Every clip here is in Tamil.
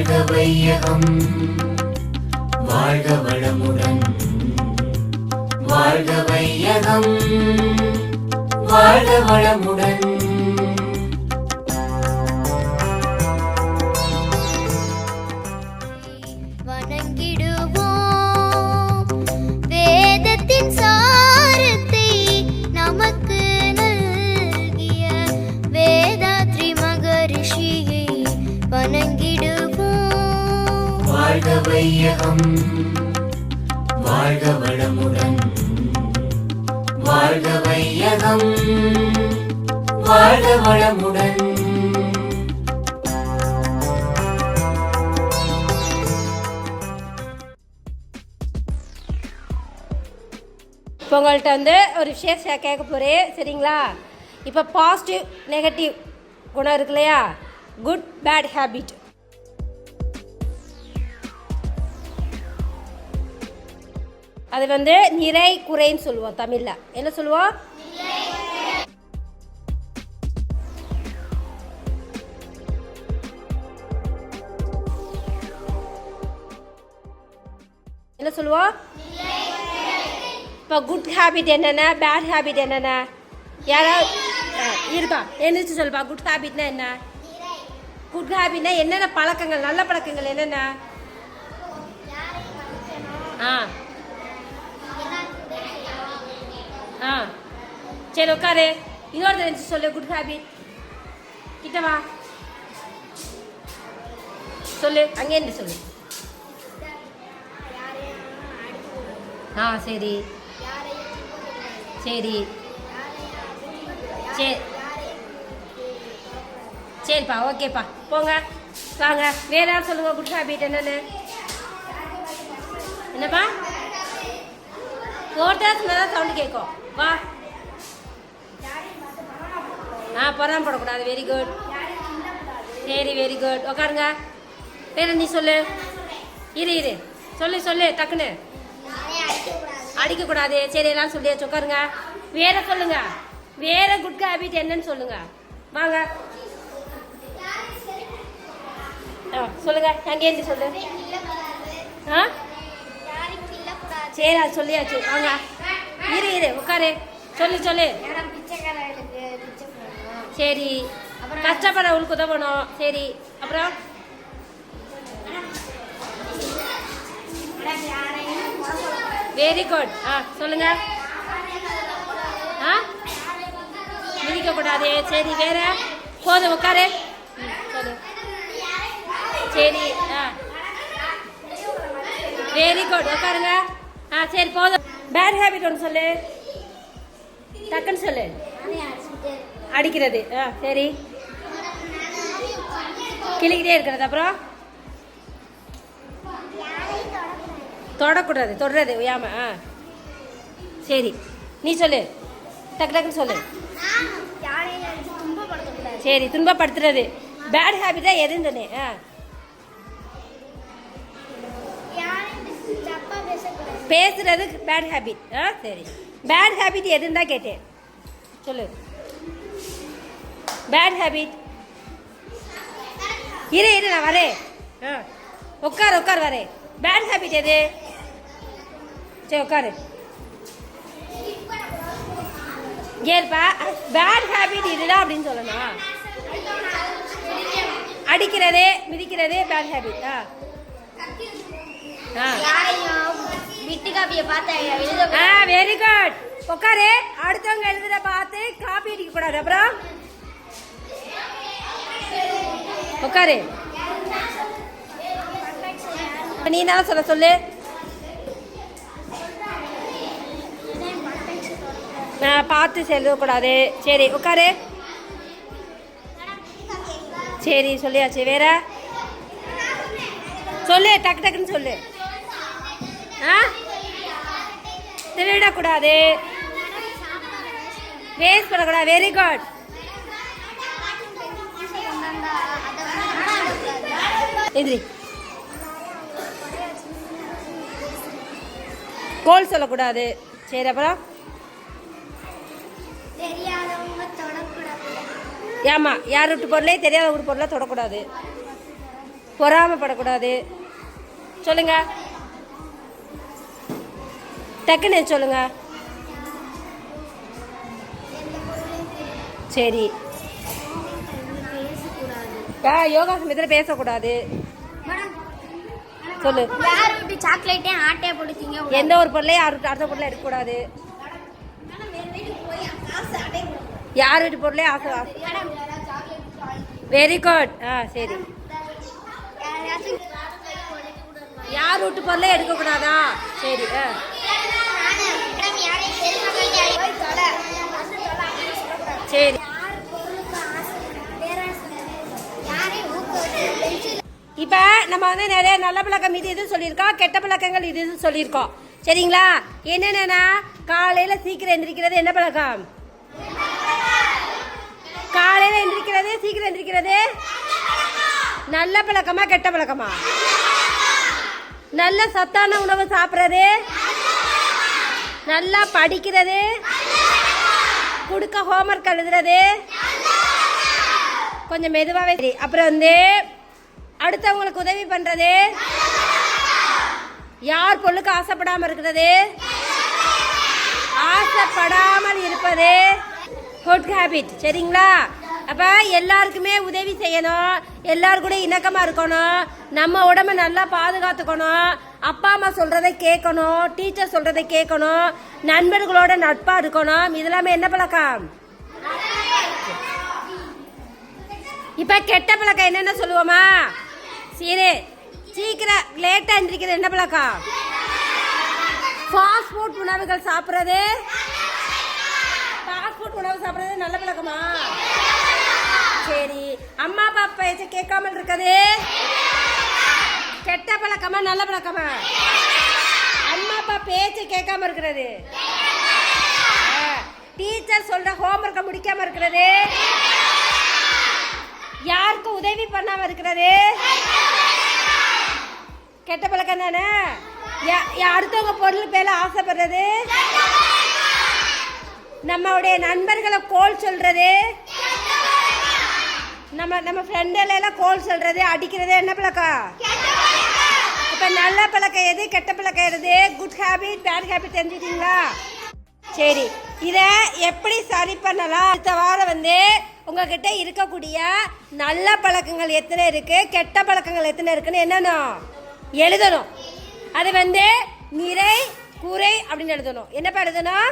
வாழ்க வையகம். வாழ்க வளமுடன். வாழ்க வையகம். வாழ்க வளமுடன். வணங்கிடுவோம். வாழ்க வையகம். வாழ்க வளமுடன். வாழ்க வையகம். வாழ்க வளமுடன். இப்போ உங்கள்கிட்ட வந்து ஒரு விஷயம் கேட்க போகிறேன் சரிங்களா? இப்போ பாசிட்டிவ் நெகட்டிவ் குணம் இருக்கு இல்லையா? குட் பேட் ஹேபிட் அது வந்து நிறை குறைன்னு சொல்லுவோம் தமிழில். என்ன சொல்லுவோம்? என்ன சொல்லுவோம்? இப்போ குட் ஹேபிட் என்னென்ன? பேட் ஹேபிட் என்னென்ன? யாராவது இருப்பா. எழுந்திரிச்சு சொல்லுப்பா. குட் ஹேபிட்னா என்ன? குட் ஹேபிட்னா என்னென்ன பழக்கங்கள்? நல்ல பழக்கங்கள் என்னென்ன? ஆ. சரி உட்காரு. இன்னொரு தெரிஞ்சு சொல்லு குட் ஹேபிட் கிட்ட வா. சொல்லு அங்கே இருந்து சொல்லு. ஆ சரி. சரி. சரி சரிப்பா ஓகேப்பா. போங்க வாங்க. வேற யார் சொல்லுங்க குட் ஹேபிட் என்னன்னு? என்னப்பா? போட்டா தான் சவுண்டு கேட்கும் வா. ஆ பொறாமப்படக்கூடாது வெரி குட் சரி வெரி குட் உட்காருங்க வேற நீ சொல்லு. இரு இரு. சொல்லு சொல்லு. டக்குன்னு. அடிக்கக்கூடாது. சரி எல்லாம் சொல்லியாச்சு உட்காருங்க வேற சொல்லுங்க. வேற குட் ஹேபிட் என்னன்னு சொல்லுங்க. வாங்க. ஆ, சொல்லுங்க. அங்கேருந்து சொல்லு. ஆ? சரி அது சொல்லியாச்சு. வாங்க. இரு இரு. உட்காரு சொல்லு சொல்லு. சரி. கஷ்டப்படுறவங்களுக்கு உதவணும். சரி. அப்புறம்? வெரி குட் ஆ சொல்லுங்க. ஆ? மிதிக்க கூடாது சரி வேற? போதும் உட்காரு. போதும். சரி ஆ. வெரி குட் உட்காருங்க. ஆ சரி போதும். பேட் ஹேபிட் ஒன்று சொல்லு. டக்குன்னு சொல்லு. அடிக்கிறது. ஆ சரி. கிளிக்கிட்டே இருக்கிறது. அப்புறம்? தொடக்கூடாது. தொடுறது ஒய்யாம ஆ. சரி. நீ சொல்லு. டக்கு டக்குன்னு சொல்லு. சரி துன்பப்படுத்துறது. பேட் ஹேபிட்டா எதுன்னு சொன்னேன். ஆ. பேசுறது பேட் ஹேபிட் ஆ சரி. பேட் ஹேபிட் எதுன்னு தான் கேட்டேன். சொல்லு. பேட் ஹேபிட் இரு இரு நான் வரேன். ஆ. உட்கார் உட்கார் வரேன். பேட் ஹேபிட் எது? சரி உட்காரு. ஏற்பா பேட் ஹேபிட் இதுதான் அப்படின்னு சொல்லணும்? அடிக்கிறது மிதிக்கிறதே பேட் ஹேபிட் ஆ. வெரி குட் உட்காரு. அடுத்தவங்க எழுதுற பார்த்து காப்பி அடிக்க கூடாது அப்புறம்? உட்காரு நீ என்ன சொல்ல சொல்லு. நான் பார்த்து செல்லக்கூடாது. சரி உட்காரு சரி சொல்லியாச்சு. வேற? சொல்லு டக்கு டக்குன்னு சொல்லு. ஆ? திருடக்கூடாது. வேஸ்ட் பண்ணக்கூடாது வெரி குட் எதிரி கோல் சொல்லக்கூடாது. சரி அப்புறம்? ஏமா யார் விட்டு பொருளே தெரியாத விட்டு பொருளை தொடக்கூடாது. பொறாமப்படக்கூடாது. சொல்லுங்க. டக்குன்னு சொல்லுங்க? சரி. ஆ, யோகா சமயத்தில் பேசக்கூடாது. சொல்லு. யார் விட்டு சாக்லேட்டே ஆட்டையை போடுத்தீங்க? எந்த ஒரு பொருளையும் யாரு அடுத்த பொருளை எடுக்கக்கூடாது. யார் வீட்டு பொருளையும் ஆசை வெரி குட் ஆ சரி. யார் வீட்டு பொருளையும் எடுக்கக்கூடாதா? சரி ஆ. இப்போ நம்ம வந்து நிறைய நல்ல பழக்கம் இது இது சொல்லியிருக்கோம் கெட்ட பழக்கங்கள் இது இது சொல்லியிருக்கோம். சரிங்களா? என்னென்னா காலையில் சீக்கிரம் எந்திரிக்கிறது என்ன பழக்கம்? காலையில் எந்திரிக்கிறது சீக்கிரம் எந்திரிக்கிறது நல்ல பழக்கமா கெட்ட பழக்கமா? நல்ல சத்தான உணவு சாப்பிட்றது நல்லா படிக்கிறது கொடுக்க ஹோம்ஒர்க் எழுதுறது கொஞ்சம் மெதுவாகவே சரி. அப்புறம் வந்து அடுத்தவங்களுக்கு உதவி பண்ணுறது யார் பொருளுக்கு ஆசைப்படாமல் இருக்கிறது? ஆசைப்படாமல் இருப்பது குட் ஹேபிட் சரிங்களா? அப்போ எல்லாருக்குமே உதவி செய்யணும். எல்லாரு கூட இணக்கமாக இருக்கணும். நம்ம உடம்ப நல்லா பாதுகாத்துக்கணும். அப்பா அம்மா சொல்கிறத கேட்கணும். டீச்சர் சொல்கிறத கேட்கணும். நண்பர்களோட நட்பாக இருக்கணும். இதெல்லாமே என்ன பழக்கம்? இப்போ கெட்ட பழக்கம் என்னென்ன சொல்லுவோமா? சரி சீக்கிரம் லேட்டாக எழுந்திரிக்கிறது என்ன பழக்கம்? ஃபாஸ்ட் ஃபுட் உணவுகள் சாப்பிட்றது. ஃபாஸ்ட் ஃபுட் உணவு சாப்பிட்றது நல்ல பழக்கமா? சரி அம்மா அப்பா பேச்ச கேட்காமல் இருக்கிறது. கெட்ட பழக்கமா நல்ல பழக்கமா? அம்மா அப்பா பேச்சு கேட்காம இருக்கிறது. டீச்சர் சொல்ற ஹோம்ஒர்க்கை முடிக்காம இருக்கிறது. யாருக்கும் உதவி பண்ணாம இருக்கிறது? கெட்ட பழக்கம் தானே? அடுத்தவங்க பொருள் பேர ஆசைப்படுறது? நம்மளுடைய நண்பர்களை கோல் சொல்றது? நம்ம நம்ம ஃப்ரெண்டில் எல்லாம் கோல் சொல்றது? அடிக்கிறது என்ன பழக்கம்? இப்ப நல்ல பழக்கம் எது? கெட்ட பழக்கம் எது? குட் ஹேபிட் பேட் ஹேபிட் தெரிஞ்சுக்கிட்டீங்களா? சரி இதை எப்படி சரி பண்ணலாம்? அடுத்த வாரம் வந்து உங்ககிட்ட இருக்கக்கூடிய நல்ல பழக்கங்கள் எத்தனை இருக்கு? கெட்ட பழக்கங்கள் எத்தனை இருக்குன்னு என்னென்ன? எழுதணும். அது வந்து நிறை குறை அப்படின்னு எழுதணும். என்னப்பா எழுதணும்?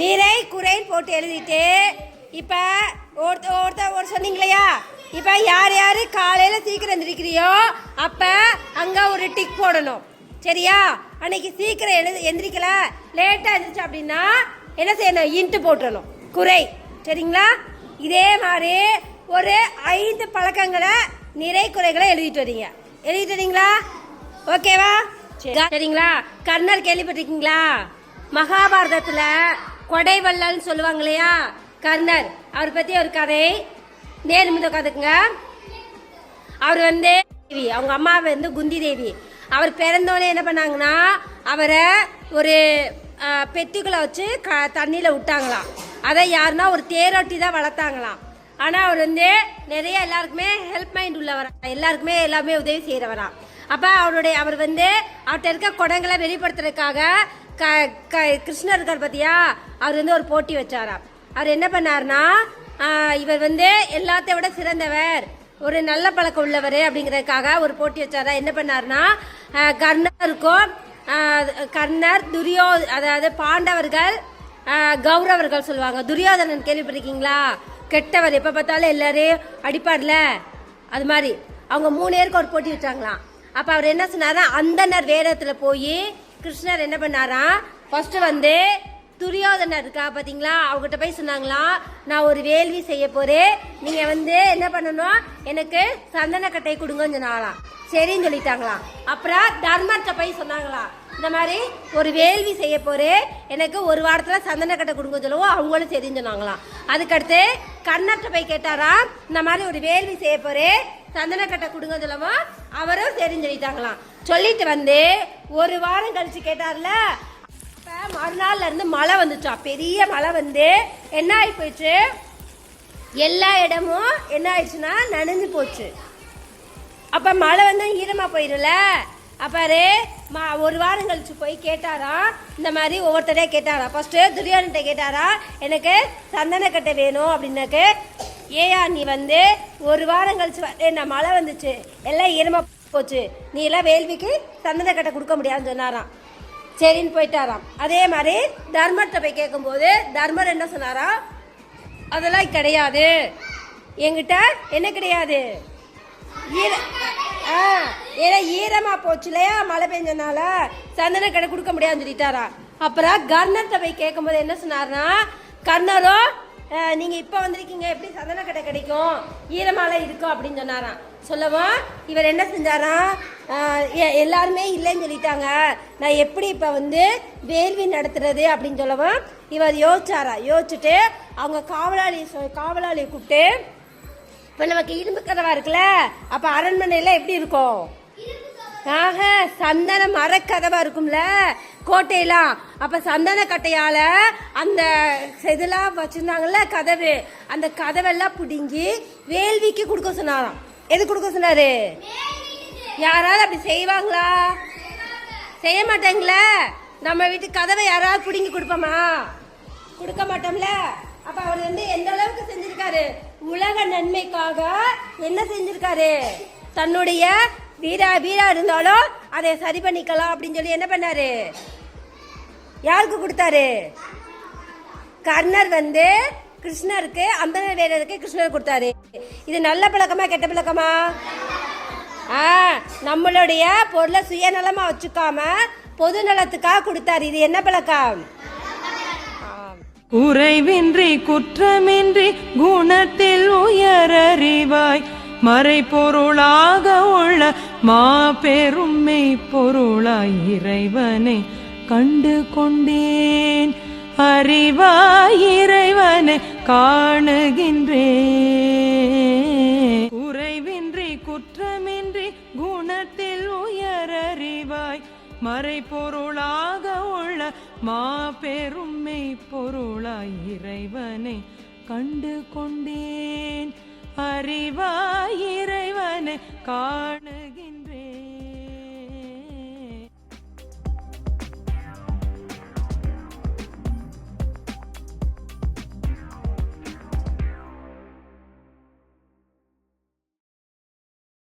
நிறை குறைன்னு போட்டு எழுதிட்டு இப்போ ஒருத்த ஒருத்த ஒரு சொன்னீங்களையா? இப்போ யார் யார் காலையில் சீக்கிரம் எந்திரிக்கிறியோ அப்போ அங்கே ஒரு டிக் போடணும். சரியா? அன்னைக்கு சீக்கிரம் எழுது எந்திரிக்கல. லேட்டாக எந்திரிச்சு அப்படின்னா என்ன செய்யணும்? இன்ட்டு போட்டுடணும் குறை. சரிங்களா? இதே மாதிரி ஒரு ஐந்து பழக்கங்களை நிறை குறைகளை எழுதிட்டு வரீங்க. எழுதிட்டு வரீங்களா ஓகேவா? சரி. சரிங்களா? கர்ணர் கேள்விப்பட்டிருக்கீங்களா? மகாபாரதத்துல கொடைவள்ளல்னு சொல்லுவாங்க இல்லையா? கர்ணர் அவர் பத்தி ஒரு கதை. நேர்மித கதைக்குங்க அவர் வந்து தேவி. அவங்க அம்மா வந்து குந்தி தேவி. அவர் பிறந்தோடனே என்ன பண்ணாங்கன்னா அவரை ஒரு பெட்டிக்குள்ள வச்சு க தண்ணியில் விட்டாங்களாம். அதை யாருன்னா ஒரு தேரோட்டி தான் வளர்த்தாங்களாம். ஆனால் அவர் வந்து நிறைய எல்லாருக்குமே ஹெல்ப் மைண்ட் உள்ளவரா. எல்லாருக்குமே எல்லாமே உதவி செய்கிறவரா அப்போ அவருடைய அவர் வந்து அவர்கிட்ட இருக்க குடங்களை வெளிப்படுத்துறதுக்காக க க கிருஷ்ணர் இருக்கார் பார்த்தியா அவர் வந்து ஒரு போட்டி வச்சாராம் அவர் என்ன பண்ணாருன்னா இவர் வந்து எல்லாத்த விட சிறந்தவர். ஒரு நல்ல பழக்கம் உள்ளவர் அப்படிங்கிறதுக்காக ஒரு போட்டி வச்சாரா. என்ன பண்ணாருன்னா கர்ணருக்கும் கர்ணர் துரியோ அதாவது பாண்டவர்கள் கௌரவர்கள் சொல்லுவாங்க. துரியோதனன் கேள்விப்பட்டிருக்கீங்களா? கெட்டவர் எப்போ பார்த்தாலும் எல்லாரையும் அடிப்பார்ல? அது மாதிரி. அவங்க மூணு பேருக்கு ஒரு போட்டி வச்சாங்களாம் அப்போ அவர் என்ன சொன்னாரா? அந்தனர் வேடத்தில் போய் கிருஷ்ணர் என்ன பண்ணாராம் ஃபர்ஸ்ட் வந்து துரியோதனர் இருக்கா பார்த்தீங்களா அவங்ககிட்ட போய் சொன்னாங்களாம் நான் ஒரு வேள்வி செய்ய போறேன். நீங்க வந்து என்ன பண்ணணும்? எனக்கு சந்தன கட்டை கொடுங்கன்னு சொன்னாங்களாம் சரின்னு சொல்லிட்டாங்களாம் அப்புறம் தர்மர்கிட்ட போய் சொன்னாங்களாம் இந்த மாதிரி ஒரு வேள்வி செய்ய போறேன். எனக்கு ஒரு வாரத்தில் சந்தன கட்டை கொடுங்க சொல்லவும் அவங்களும் சரின்னு சொன்னாங்களாம். அதுக்கடுத்து கண்ணர்கிட்ட போய் கேட்டாராம் இந்த மாதிரி ஒரு வேள்வி செய்ய போறேன். சந்தன கட்டை கொடுங்க சொல்லவும் அவரும் சரின்னு சொல்லிட்டாங்களாம். சொல்லிட்டு வந்து ஒரு வாரம் கழிச்சு கேட்டார்ல மறுநாள்ல இருந்து மழை வந்துச்சா? பெரிய மழை வந்து. என்ன ஆகி போயிடுச்சு எல்லா இடமும் என்ன ஆயிடுச்சுன்னா நனைஞ்சு போச்சு. அப்ப மழை வந்து ஈரமா போயிடல அப்பாரு மா ஒரு வாரம் கழிச்சு போய் கேட்டாராம் இந்த மாதிரி ஒவ்வொருத்தரையா கேட்டாராம் ஃபர்ஸ்ட் துரியான்கிட்ட கேட்டாரா? எனக்கு சந்தனக்கட்டை வேணும் அப்படின்னாக்கு ஏயா நீ வந்து ஒரு வாரம் கழிச்சு என்ன மழை வந்துச்சு. எல்லாம் ஈரமா போச்சு. நீ எல்லாம் வேள்விக்கு சந்தனக்கட்டை கொடுக்க முடியாதுன்னு சொன்னாராம். சரின்னு போயிட்டாராம். அதே மாதிரி தர்மர்கிட்ட போய் கேட்கும்போது தர்மர் என்ன சொன்னாரா? அதெல்லாம் கிடையாது. எங்கிட்ட என்ன கிடையாது? ஈர ஆ ஏன்னா ஈரமா போச்சு இல்லையா? மழை பெஞ்சனால சந்தன கடை கொடுக்க முடியாதுன்னு சொல்லிட்டாரா. அப்புறம் கர்ணர்கிட்ட போய் கேட்கும்போது என்ன சொன்னார்னா கர்ணரோ நீங்கள் நீங்க இப்ப வந்திருக்கீங்க. எப்படி சந்தன கடை கிடைக்கும்? ஈரமால இருக்கும். அப்படின்னு சொன்னாராம். சொல்லவும் இவர் என்ன செஞ்சாராம் எல்லாருமே இல்லைன்னு சொல்லிட்டாங்க. நான் எப்படி இப்ப வந்து வேள்வி நடத்துறது அப்படின்னு சொல்லவும் இவர் யோசிச்சாரா? யோசிச்சுட்டு அவங்க காவலாளி சொ- காவலாளியை கூப்பிட்டு இப்ப நமக்கு இரும்பு கதவா இருக்குல்ல அப்ப அரண்மனையில எப்படி இருக்கும்? ஆக சந்தன மரக்கதவா இருக்கும்ல கோட்டையெல்லாம். அப்ப சந்தன கட்டையால அந்த இதெல்லாம் வச்சிருந்தாங்கல்ல கதவு. அந்த கதவெல்லாம் பிடுங்கி வேள்விக்கு கொடுக்க சொன்னாராம். எது கொடுக்க சொன்னாரு? யாராவது அப்படி செய்வாங்களா? செய்ய மாட்டாங்களே. நம்ம வீட்டு கதவை யாராவது பிடுங்கி கொடுப்போமா? கொடுக்க மாட்டோம்ல. அப்ப அவர் வந்து எந்த அளவுக்கு செஞ்சிருக்காரு? உலக நன்மைக்காக என்ன செஞ்சிருக்காரு? தன்னுடைய வீரா வீரா இருந்தாலும் அதை சரி பண்ணிக்கலாம் அப்படின்னு சொல்லி என்ன பண்ணாரு? யாருக்கு கொடுத்தாரு? கர்ணர் வந்து கிருஷ்ணருக்கு அந்தன வேலருக்கு கிருஷ்ணர் கொடுத்தாரு. இது நல்ல பழக்கமா கெட்ட பழக்கமா? நம்மளுடைய பொருளை சுயநலமா வச்சுக்காம பொது நலத்துக்காக கொடுத்தாரு. இது என்ன பழக்கம் உறைவின்றி குறைவின்றி குற்றமின்றி குணத்தில் உயரறிவாய். மறைபொருளாக உள்ள மாபெரும் பொருளாய் இறைவனை கண்டு கொண்டேன் அறிவாய் இறைவனை காணுகின்றேன். மறைபொருளாக உள்ள மாபெரும் மெய்ப்பொருளாய் இறைவனை கண்டு கொண்டேன். அறிவாய் இறைவனை காணுகின்ற